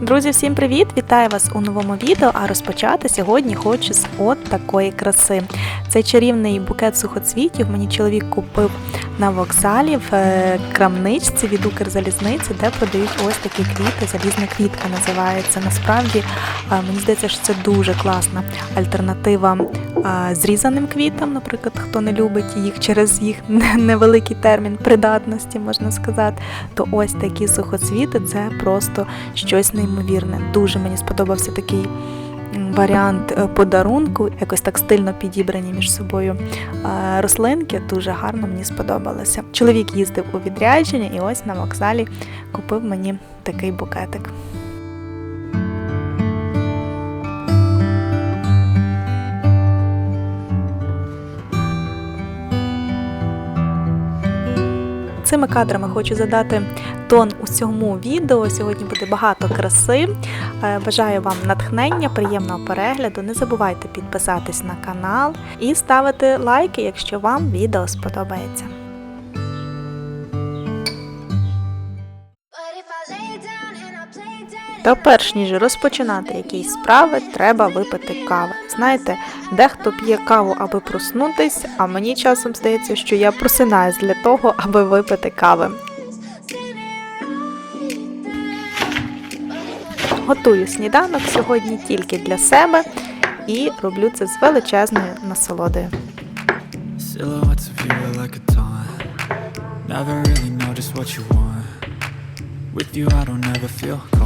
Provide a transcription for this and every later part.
Друзі, всім привіт! Вітаю вас у новому відео. А розпочати сьогодні хочу з от такої краси. Цей чарівний букет сухоцвітів мені чоловік купив на вокзалі в е, крамничці від Укрзалізниці, де продають ось такі квіти. Залізна квітка називається. Насправді е, мені здається, що це дуже класна альтернатива зрізаним квітам, наприклад, хто не любить їх через їх невеликий термін придатності, можна сказати. То ось такі сухоцвіти це просто щось неймовірне. Дуже мені сподобався такий варіант е, подарунку, якось так стильно підібрані між собою е, рослинки. Дуже гарно мені сподобалося. Чоловік їздив у відрядження і ось на вокзалі купив мені такий букетик. Цими кадрами хочу задати тон усьому відео. Сьогодні буде багато краси. Е, Бажаю вам натхнення, приємного перегляду. Не забувайте підписатись на канал і ставити лайки, якщо вам відео сподобається. Та перш ніж розпочинати якісь справи, треба випити кави. Знаєте, дехто п'є каву, аби проснутись, а мені часом здається, що я просинаюсь для того, аби випити кави. Готую сніданок сьогодні тільки для себе і роблю це з величезною насолодою. Never really just what you want. With you, I don't ever feel calm.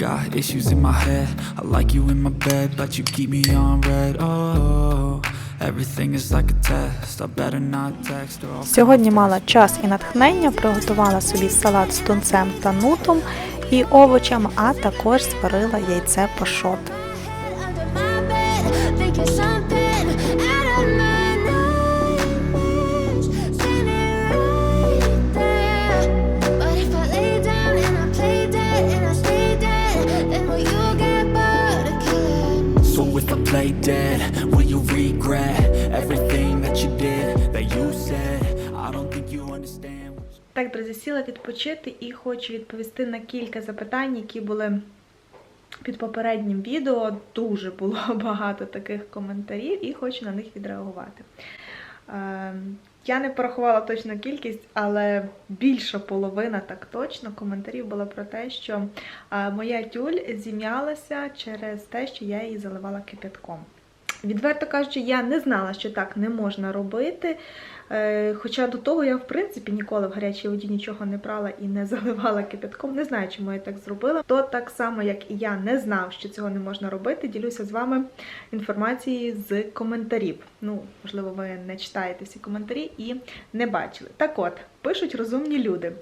I got issues in my head. I like you in my bed, but you keep me on red. Oh, everything is like a test. I better not text or I'll Сьогодні мала час і натхнення, приготувала собі салат з тунцем та нутом і овочами, а також зварила яйце пашот. Play dead, will you regret everything that you did, that you said? I don't think you understand. Так, друзі, сіла відпочити і хочу відповісти на кілька запитань, які були під попереднім відео. Дуже було багато таких коментарів, і хочу на них відреагувати. Е, Я не порахувала точну кількість, але більша половина, так точно, коментарів було про те, що е, моя тюль зім'ялася через те, що я її заливала кипятком. Відверто кажучи, я не знала, що так не можна робити. Е, Хоча до того я, в принципі, ніколи в гарячій воді нічого не брала і не заливала кипятком. Не знаю, чому я так зробила. То так само, як і я не знав, що цього не можна робити, ділюся з вами інформацією з коментарів. Ну, можливо, ви не читаєте всі коментарі і не бачили. Так от, пишуть розумні люди,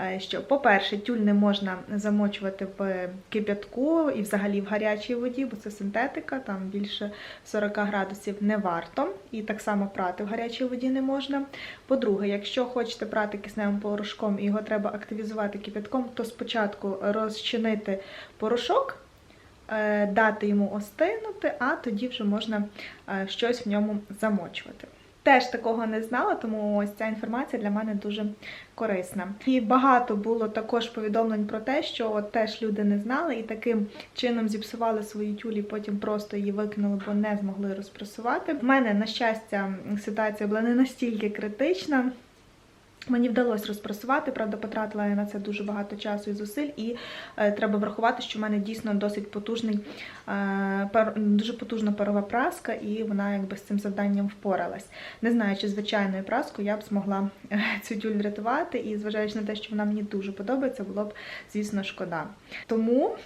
е, що, по-перше, тюль не можна замочувати в кипятку і взагалі в гарячій воді, бо це синтетика, там більше 40 градусів не варто. І так само прати в гарячій воді не можна. По-друге, якщо хочете брати кисневим порошком і його треба активізувати кипятком, то спочатку розчинити порошок, е, дати йому остинути, а тоді вже можна е, щось в ньому замочувати. Теж такого не знала, тому ось ця інформація для мене дуже корисна. І багато було також повідомлень про те, що от теж люди не знали і таким чином зіпсували свої тюлі, потім просто її викинули, бо не змогли розпресувати. В мене, на щастя, ситуація була не настільки критична. Мені вдалося розпресувати, правда, потратила я на це дуже багато часу і зусиль, і е, треба врахувати, що в мене дійсно досить потужний, е, пар, дуже потужна парова праска, і вона якби з цим завданням впоралась. Не знаю, чи звичайною праскою я б змогла е, цю тюль врятувати, і зважаючи на те, що вона мені дуже подобається, було б, звісно, шкода. Тому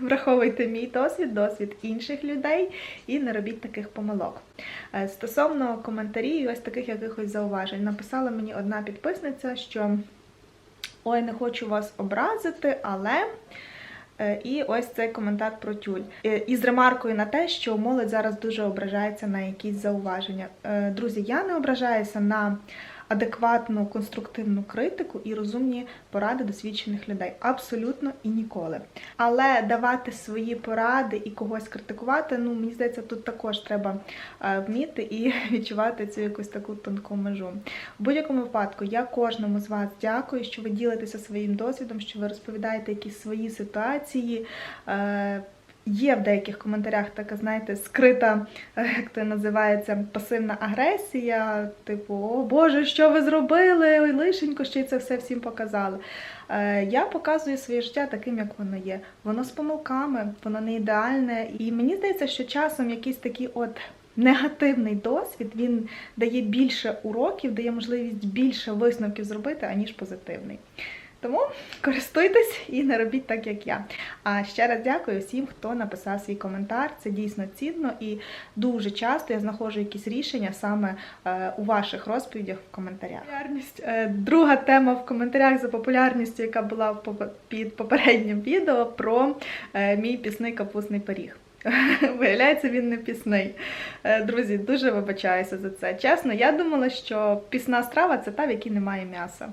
враховуйте мій досвід, досвід інших людей і не робіть таких помилок. Е, Стосовно коментарів і ось таких якихось зауважень, написала мені одна підписниця, що ой, не хочу вас образити, але Е, І ось цей коментар про тюль. Е, І з ремаркою на те, що молодь зараз дуже ображається на якісь зауваження. Друзі, я не ображаюся на адекватну конструктивну критику і розумні поради досвідчених людей. Абсолютно і ніколи. Але давати свої поради і когось критикувати, ну мені здається, тут також треба е, вміти і відчувати цю якусь таку тонку межу. В будь-якому випадку я кожному з вас дякую, що ви ділитеся своїм досвідом, що ви розповідаєте якісь свої ситуації. Є в деяких коментарях така, знаєте, скрита, е, як це називається, пасивна агресія, типу, о Боже, що ви зробили? Ой, лишенько, ще й це все всім показали. Е, Я показую своє життя таким, як воно є. Воно з помилками, воно не ідеальне. І мені здається, що часом якийсь такий от негативний досвід він дає більше уроків, дає можливість більше висновків зробити, аніж позитивний. Тому користуйтесь і не робіть так, як я. А ще раз дякую всім, хто написав свій коментар. Це дійсно цінно і дуже часто я знаходжу якісь рішення саме е, у ваших розповідях в коментарях. Е, Друга тема в коментарях за популярністю, яка була під попереднім відео про е, мій пісний капустний пиріг. Виявляється, він не пісний. Друзі, дуже вибачаюся за це. Чесно, я думала, що пісна страва це та, в якій немає м'яса.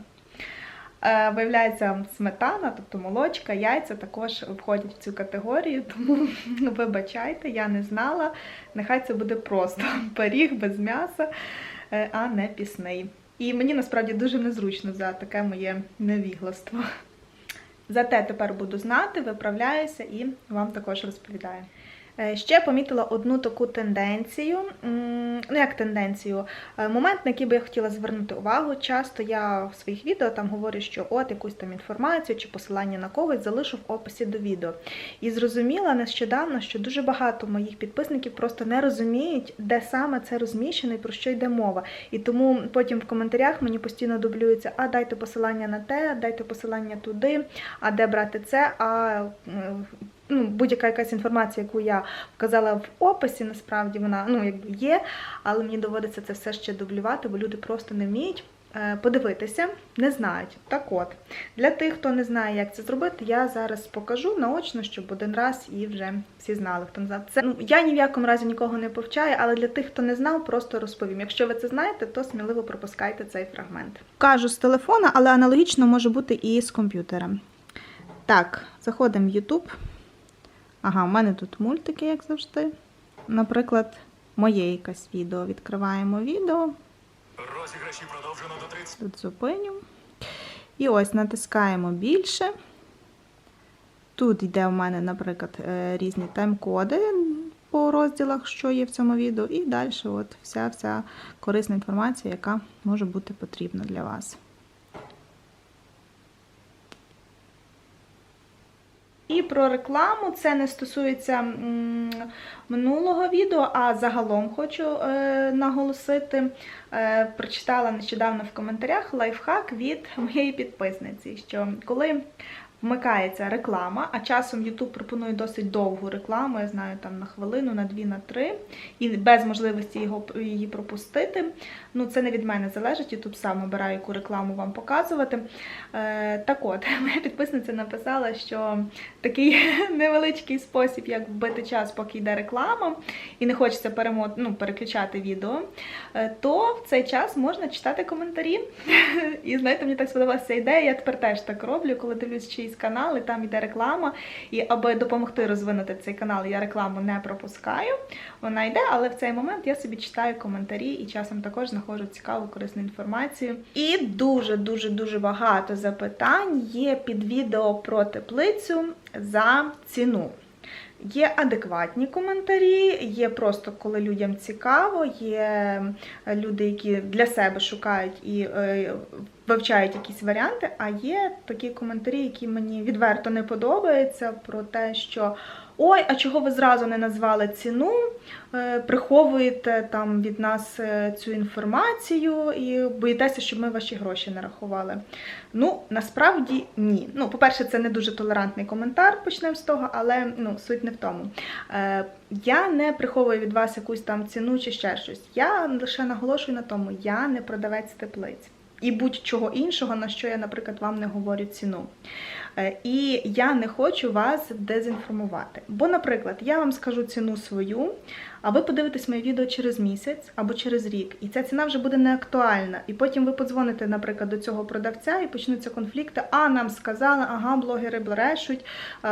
Е, Виявляється, сметана, тобто молочка, яйця також входять в цю категорію, тому вибачайте, я не знала. Нехай це буде просто пиріг без м'яса, е, а не пісний. І мені насправді дуже незручно за таке моє невігластво. Зате тепер буду знати, виправляюся і вам також розповідаю. Е, Ще помітила одну таку тенденцію. Ну, як тенденцію, Е, момент, на який би я хотіла звернути увагу. Часто я в своїх відео там говорю, що от якусь там інформацію чи посилання на когось залишу в описі до відео. І зрозуміла нещодавно, що дуже багато моїх підписників просто не розуміють, де саме це розміщено і про що йде мова. І тому потім в коментарях мені постійно дублюється: а дайте посилання на те, дайте посилання туди, а де брати це. а... Ну, будь-яка якась інформація, яку я вказала в описі, насправді вона ну, якби є, але мені доводиться це все ще дублювати, бо люди просто не вміють е, подивитися, не знають. Так от, для тих, хто не знає, як це зробити, я зараз покажу наочно, щоб один раз і вже всі знали, хто не. Це ну я ні в якому разі нікого не повчаю, але для тих, хто не знав, просто розповім. Якщо ви це знаєте, то сміливо пропускайте цей фрагмент. Кажу з телефона, але аналогічно може бути і з комп'ютера. Так, заходимо в YouTube. Ага, у мене тут мультики, як завжди. Наприклад, моє якесь відео. Відкриваємо відео. Розіграші продовжено до 30. Тут зупиню. І ось натискаємо більше. Тут йде у мене, наприклад, е, різні тайм-коди по розділах, що є в цьому відео. І далі от вся вся корисна інформація, яка може бути потрібна для вас. Про рекламу це не стосується минулого відео, а загалом хочу е, наголосити. Е, прочитала нещодавно в коментарях лайфхак від моєї підписниці, що коли вмикається реклама, а часом YouTube пропонує досить довгу рекламу, я знаю, там на хвилину, на дві, на три, і без можливості його, її пропустити. Ну, це не від мене залежить, YouTube сам обирає, яку рекламу вам показувати. Е, так от, моя підписниця написала, що такий невеличкий спосіб, як вбити час, поки йде реклама, і не хочеться перемо... ну, переключати відео, е, то в цей час можна читати коментарі. І знаєте, мені так сподобалася ідея. Я тепер теж так роблю, коли дивлюсь чийсь канал, і там йде реклама. І аби допомогти розвинути цей канал, я рекламу не пропускаю. Вона йде, але в цей момент я собі читаю коментарі і часом також знаходжу цікаву корисну інформацію. І дуже дуже дуже багато запитань є під відео про теплицю за ціну. Є адекватні коментарі, є просто коли людям цікаво, є люди, які для себе шукають і е, вивчають якісь варіанти. А є такі коментарі, які мені відверто не подобаються, про те, що ой, а чого ви зразу не назвали ціну, е, приховуєте там від нас е, цю інформацію і боїтеся, щоб ми ваші гроші не рахували. Ну, насправді ні. Ну, по-перше, це не дуже толерантний коментар, почнемо з того, але ну, суть не в тому. Е, я не приховую від вас якусь там ціну чи ще щось. Я лише наголошую на тому, я не продавець теплиць. І будь-чого іншого, на що я, наприклад, вам не говорю ціну. Е, І я не хочу вас дезінформувати. Бо, наприклад, я вам скажу ціну свою, а ви подивитесь моє відео через місяць або через рік, і ця ціна вже буде не актуальна. І потім ви подзвоните, наприклад, до цього продавця і почнуться конфлікти. А нам сказали, ага, блогери брешуть,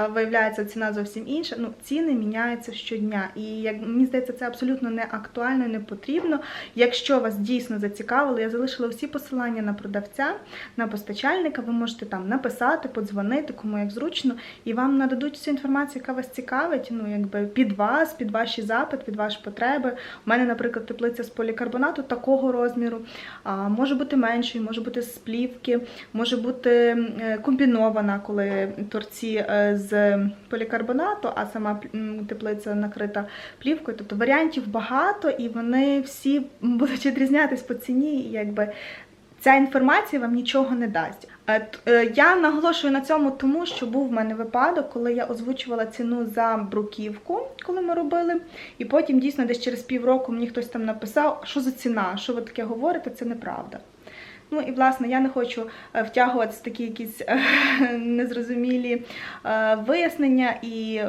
виявляється, ціна зовсім інша. Ну, ціни міняються щодня. І як мені здається, це абсолютно не актуально і не потрібно. Якщо вас дійсно зацікавило, я залишила всі посилання на продавця, на постачальника. Ви можете там написати, подзвонити, кому як зручно, і вам нададуть всю інформацію, яка вас цікавить. Ну, якби під вас, під ваші запит, під ваші потреби. У мене, наприклад, теплиця з полікарбонату такого розміру, а може бути меншою, може бути з плівки, може бути е, комбінована, коли торці е, з полікарбонату, а сама теплиця накрита плівкою. Тобто варіантів багато, і вони всі будуть відрізнятись по ціні, якби. Ця інформація вам нічого не дасть. Е, е, Я наголошую на цьому, тому що був в мене випадок, коли я озвучувала ціну за бруківку, коли ми робили, і потім дійсно десь через півроку мені хтось там написав, що за ціна, що ви таке говорите, це неправда. Ну і власне я не хочу е, втягуватися в такі якісь незрозумілі вияснення і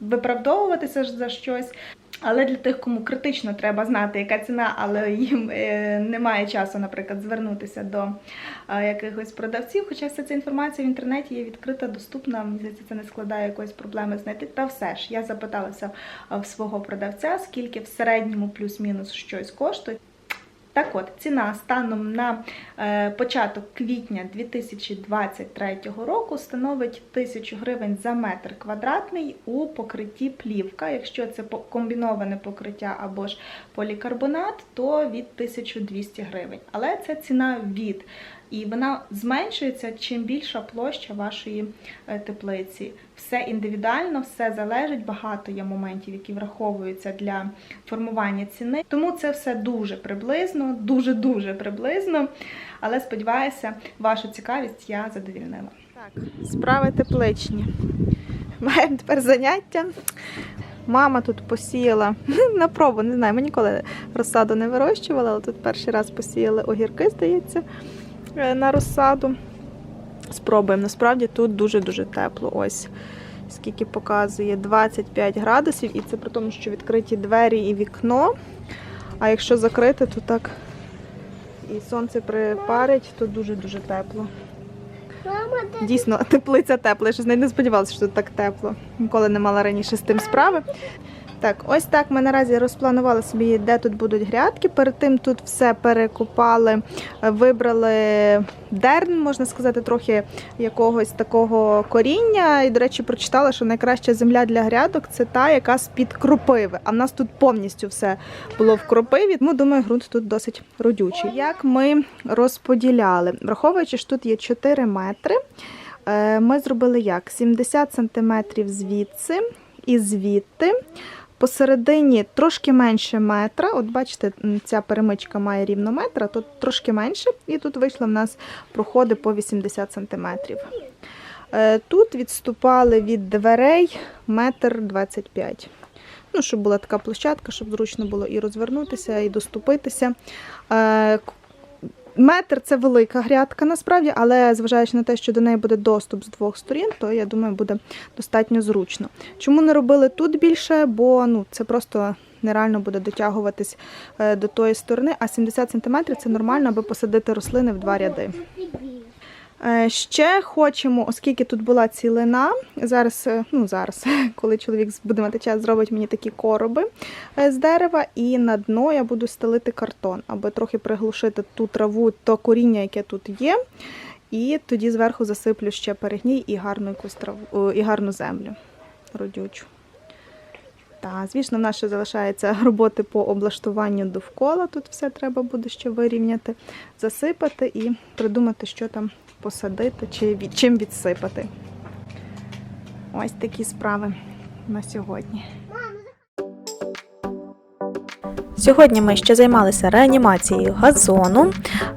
виправдовуватися за щось. Але для тих, кому критично треба знати, яка ціна, але їм е, немає часу, наприклад, звернутися до е, якихось продавців. Хоча вся ця інформація в інтернеті є відкрита, доступна. Здається, це не складає якоїсь проблеми знайти. Та все ж я запиталася в свого продавця, скільки в середньому плюс-мінус щось коштує. Так от, ціна станом на е, початок квітня 2023 року становить 1000 гривень за метр квадратний у покритті плівка. Якщо це комбіноване покриття або ж полікарбонат, то від 1200 гривень. Але це ціна від. І вона зменшується чим більша площа вашої е, теплиці. Все індивідуально, все залежить. Багато є моментів, які враховуються для формування ціни. Тому це все дуже приблизно, дуже дуже приблизно. Але сподіваюся, вашу цікавість я задовільнила. Так, справи тепличні. Маємо тепер заняття. Мама тут посіяла на пробу, не знаю, ми ніколи розсаду не вирощували, але тут перший раз посіяли огірки, здається, на розсаду. Спробуємо. Насправді тут дуже-дуже тепло. Ось скільки показує 25 градусів, і це при тому, що відкриті двері і вікно. А якщо закрити, то так і сонце припарить, то дуже-дуже тепло. Дійсно, теплиця тепла. Я щось не сподівалася, що тут так тепло. Ніколи не мала раніше з тим справи. Так, ось так ми наразі розпланували собі, де тут будуть грядки. Перед тим тут все перекопали, е, вибрали дерн, можна сказати, трохи якогось такого коріння. І, до речі, прочитала, що найкраща земля для грядок це та, яка з-під кропиви. А в нас тут повністю все було в кропиві, тому думаю, ґрунт тут досить родючий. Як ми розподіляли, враховуючи, що тут є 4 метри. е, Ми зробили як? 70 сантиметрів звідси і звідти. Посередині трошки менше метра. От бачите, ця перемичка має рівно метра, тут трошки менше, і тут вийшло в нас проходи по 80 сантиметрів. Е, Тут відступали від дверей метр 25. Ну, щоб була така площадка, щоб зручно було і розвернутися, і доступитися. Метр це велика грядка насправді, але зважаючи на те, що до неї буде доступ з двох сторін, то я думаю, буде достатньо зручно. Чому не робили тут більше? Бо ну, це просто нереально буде дотягуватись е, до тої сторони, а 70 см це нормально, аби посадити рослини в два ряди. Е, Ще хочемо, оскільки тут була цілина, зараз, е, ну зараз, коли чоловік буде мати час, зробить мені такі короби е, з дерева, і на дно я буду стелити картон, аби трохи приглушити ту траву, то коріння, яке тут є. І тоді зверху засиплю ще перегній і гарну якусь траву, і гарну землю родючу. Та, звісно, в нас ще залишається роботи по облаштуванню довкола. Тут все треба буде ще вирівняти, засипати і придумати, що там посадити чи від, чим відсипати. Ось такі справи на сьогодні. Сьогодні ми ще займалися реанімацією газону.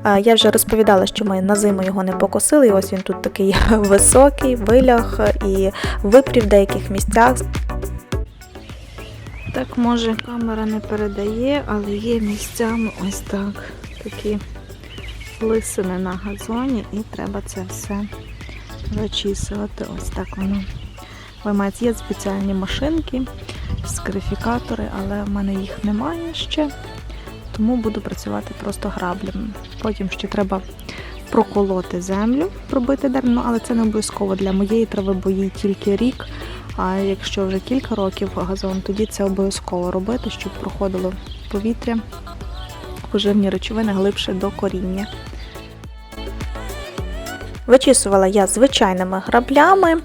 Е, Я вже розповідала, що ми на зиму його не покосили. і Ось він тут такий високий, вилях і випрів в деяких місцях. Так, може, камера не передає, але є місцями ось так. Такі лисини на газоні і треба це все вичісувати. Ось так воно виймається. Є спеціальні машинки, скарифікатори, але в мене їх немає ще, тому буду працювати просто граблями. Потім ще треба проколоти землю, пробити дерево, але це не обов'язково для моєї трави, бо їй тільки рік. А якщо вже кілька років газон, тоді це обов'язково робити, щоб проходило повітря, поживні речовини глибше до коріння. Вичісувала я звичайними граблями,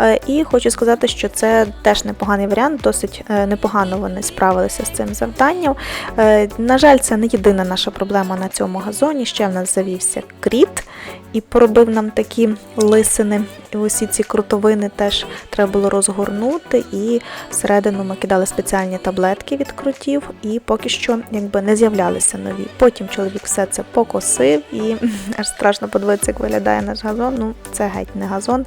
е, і хочу сказати, що це теж непоганий варіант, досить е, непогано вони справилися з цим завданням. Е, На жаль, це не єдина наша проблема на цьому газоні. Ще в нас завівся кріт і поробив нам такі лисини. І усі ці крутовини теж треба було розгорнути. І всередину ми кидали спеціальні таблетки від крутів, і поки що якби не з'являлися нові. Потім чоловік все це покосив і аж страшно подивитися, як виглядає наш газон. Ну, це геть не газон.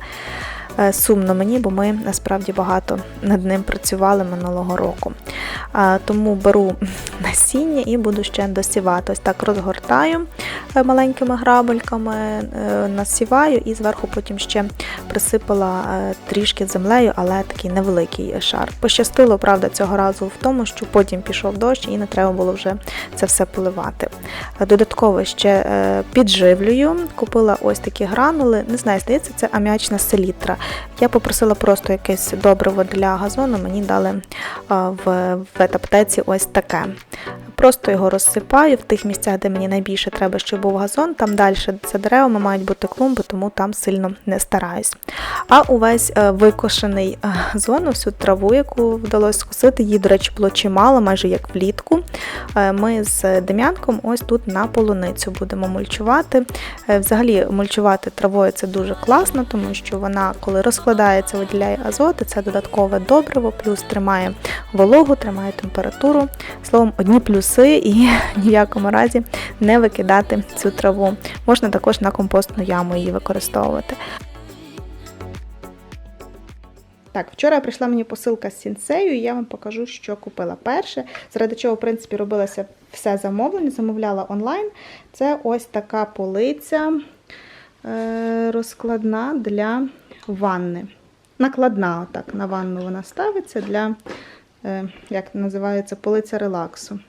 Е, Сумно мені, бо ми насправді багато над ним працювали минулого року. Тому беру насіння і буду ще досівати. Ось так розгортаю е, маленькими грабельками, е, насіваю і зверху потім ще присипала трішки землею, але такий невеликий шар. Пощастило, правда, цього разу в тому, що потім пішов дощ і не треба було вже це все поливати. Додатково ще підживлюю. Купила ось такі гранули. Не знаю, здається, це аміачна селітра. Я попросила просто якесь добриво для газону, мені дали в ветаптеці ось таке. Просто його розсипаю в тих місцях, де мені найбільше треба, щоб був газон. Там далі за деревами мають бути клумби, тому там сильно не стараюсь. А увесь е, викошений е, газон, всю траву, яку вдалося скосити, її, до речі, було чимало, майже як влітку. Е, Ми з Дем'янком ось тут на полуницю будемо мульчувати. Взагалі, мульчувати травою це дуже класно, тому що вона, коли розкладається, виділяє азот, і це додаткове добриво, плюс тримає вологу, тримає температуру. Словом, одні плюси і ні в якому разі не викидати цю траву. Можна також на компостну яму її використовувати. Так, вчора прийшла мені посилка з сінцею, і я вам покажу, що купила перше. Заради чого, в принципі, робилося все замовлення, замовляла онлайн. Це ось така полиця е, розкладна для ванни. Накладна, отак, на ванну вона ставиться для, як називається, полиця релаксу.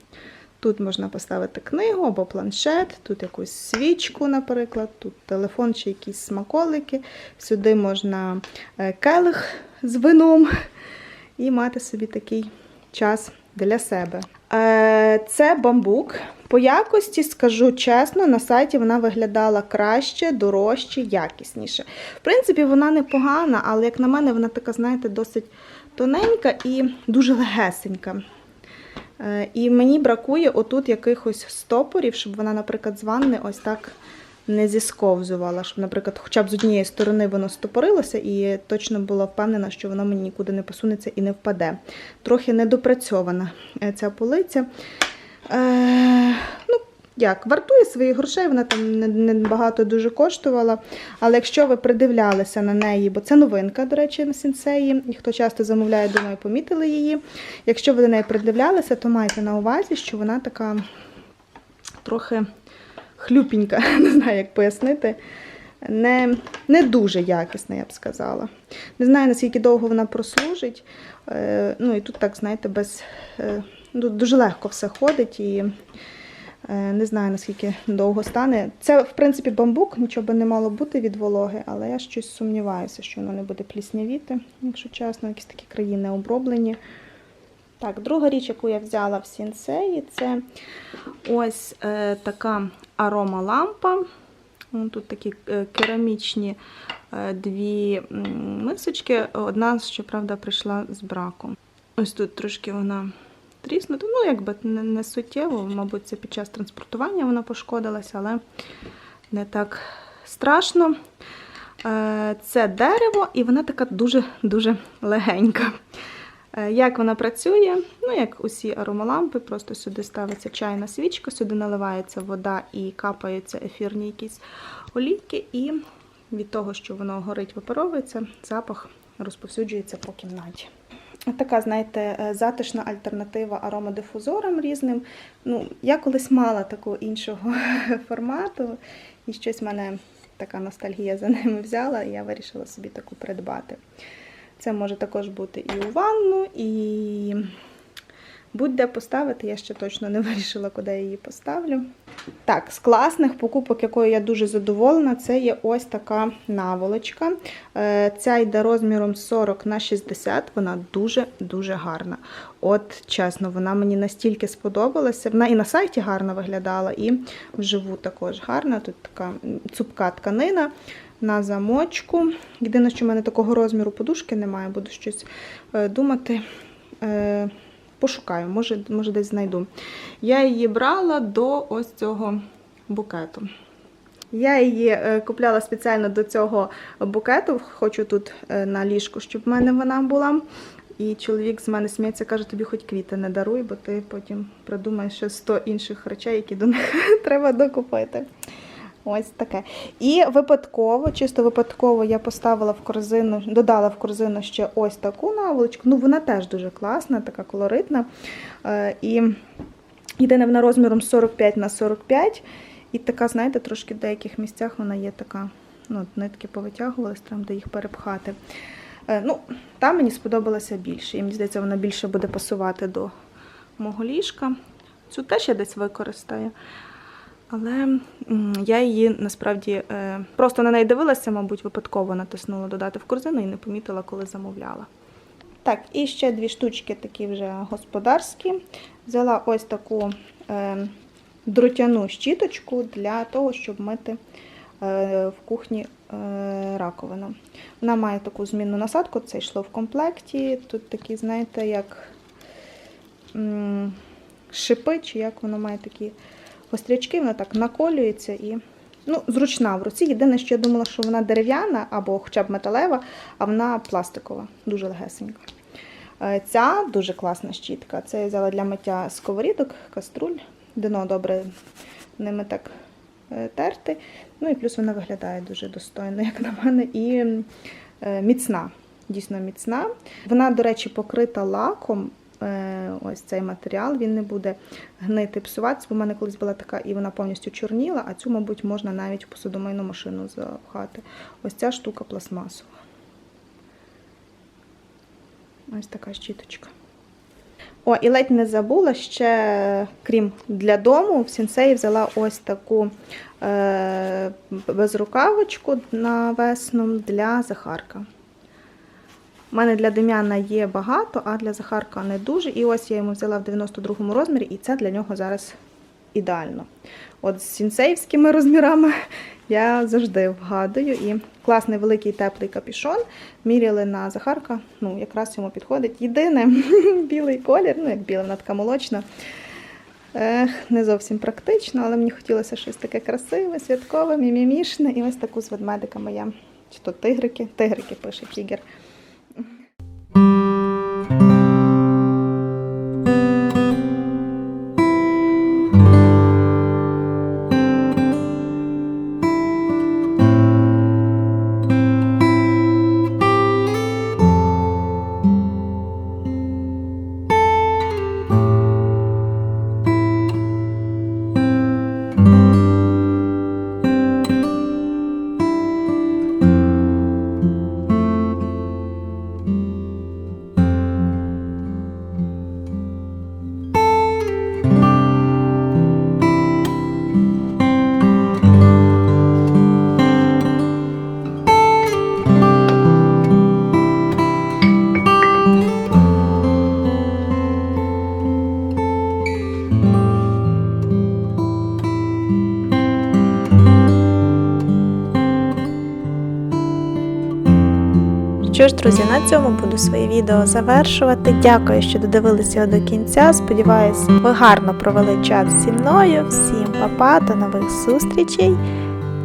Тут можна поставити книгу або планшет, тут якусь свічку, наприклад, тут телефон чи якісь смаколики. Сюди можна е, келих з вином і мати собі такий час для себе. Е, Це бамбук. По якості, скажу чесно, на сайті вона виглядала краще, дорожче, якісніше. В принципі, вона непогана, але, як на мене, вона така, знаєте, досить тоненька і дуже легесенька. Е, І мені бракує отут якихось стопорів, щоб вона, наприклад, з ванни ось так не зісковзувала. Щоб, наприклад, хоча б з однієї сторони воно стопорилося, і точно була впевнена, що воно мені нікуди не посунеться і не впаде. Трохи недопрацьована е, ця полиця. Е, ну, як, вартує своїх грошей, вона там не, не багато дуже коштувала. Але якщо ви придивлялися на неї, бо це новинка, до речі, на сінцеї, і хто часто замовляє, думаю, помітили її. Якщо ви до неї придивлялися, то майте на увазі, що вона така трохи хлюпінька, не знаю, як пояснити. Не, не дуже якісна, я б сказала. Не знаю, наскільки довго вона прослужить. Е, ну і тут так, знаєте, без, е, ну, дуже легко все ходить і не знаю, наскільки довго стане. Це, в принципі, бамбук, нічого би не мало бути від вологи, але я щось сумніваюся, що воно не буде пліснявіти, якщо чесно, якісь такі країни оброблені. Так, друга річ, яку я взяла в сінсеї, це ось е, така аромалампа. Тут такі е, керамічні е, дві мисочки. Одна, щоправда, прийшла з браком. Ось тут трошки вона тріснута. Ну, якби не, не суттєво, мабуть, це під час транспортування вона пошкодилася, але не так страшно. Е, Це дерево, і вона така дуже-дуже легенька. Е, Як вона працює? Ну, як усі аромалампи, просто сюди ставиться чайна свічка, сюди наливається вода і капаються ефірні якісь олійки, і від того, що воно горить, випаровується, запах розповсюджується по кімнаті. Така, знаєте, е, затишна альтернатива аромадифузорам різним. Ну, я колись мала такого іншого формату, і щось мене така ностальгія за ними взяла, і я вирішила собі таку придбати. Це може також бути і у ванну, і будь-де поставити. Я ще точно не вирішила, куди я її поставлю. Так, з класних покупок, якою я дуже задоволена, це є ось така наволочка. Е, Ця йде розміром 40 на 60, вона дуже-дуже гарна. От чесно, вона мені настільки сподобалася. Вона і на сайті гарно виглядала, і вживу також гарна. Тут така цупка тканина на замочку. Єдине, що в мене такого розміру подушки немає, буду щось е, думати. Пошукаю, може, може десь знайду. Я її брала до ось цього букету. Я її е, купляла спеціально до цього букету, хочу тут е, на ліжку, щоб в мене вона була. І чоловік з мене сміється, каже, тобі хоч квіти не даруй, бо ти потім придумаєш ще 100 інших речей, які до них треба докупити. Ось таке. І випадково, чисто випадково, я поставила в корзину, додала в корзину ще ось таку наволочку. Ну, вона теж дуже класна, така колоритна. Е, І єдине вона розміром 45 на 45. І така, знаєте, трошки в деяких місцях вона є така, ну, нитки повитягувались, треба де їх перепхати. Е, Ну, там мені сподобалася більше. І мені здається, вона більше буде пасувати до мого ліжка. Цю теж я десь використаю. Але я її насправді е, просто на неї дивилася, мабуть, випадково натиснула додати в корзину і не помітила, коли замовляла. Так, і ще дві штучки такі вже господарські. Взяла ось таку е, дротяну щіточку для того, щоб мити е, в кухні раковину. Вона має таку змінну насадку, це йшло в комплекті. Тут такі, знаєте, як шипи, чи як воно має такі острячки, вона так наколюється і ну, зручна в руці. Єдине, що я думала, що вона дерев'яна або хоча б металева, а вона пластикова, дуже легесенька. Е, Ця дуже класна щітка. Це я взяла для миття сковорідок, каструль. Дно добре ними так е, терти. Ну і плюс вона виглядає дуже достойно, як на мене, і е, міцна. Дійсно міцна. Вона, до речі, покрита лаком. Е, Ось цей матеріал, він не буде гнити, псуватися. Бо в мене колись була така, і вона повністю чорніла, а цю, мабуть, можна навіть в посудомийну машину запхати. Ось ця штука пластмасова. Ось така щіточка. О, і ледь не забула ще, крім для дому, в сінсеї взяла ось таку е, безрукавочку весну для Захарка. У мене для Дем'яна є багато, а для Захарка не дуже. І ось я йому взяла в 92-му розмірі, і це для нього зараз ідеально. От з сінсеївськими розмірами я завжди вгадую. І класний великий теплий капішон. Міряли на Захарка, ну, якраз йому підходить. Єдине білий колір, ну як біла, вона така молочна. Ех, не зовсім практично, але мені хотілося щось таке красиве, святкове, мімімішне. І ось таку з ведмедиками я. Чи то тигрики? Тигрики пише Тігер. Що ж, друзі, на цьому буду своє відео завершувати. Дякую, що додивилися до кінця. Сподіваюсь, ви гарно провели час зі мною. Всім па-па, до нових зустрічей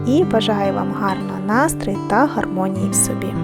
і бажаю вам гарного настрою та гармонії в собі.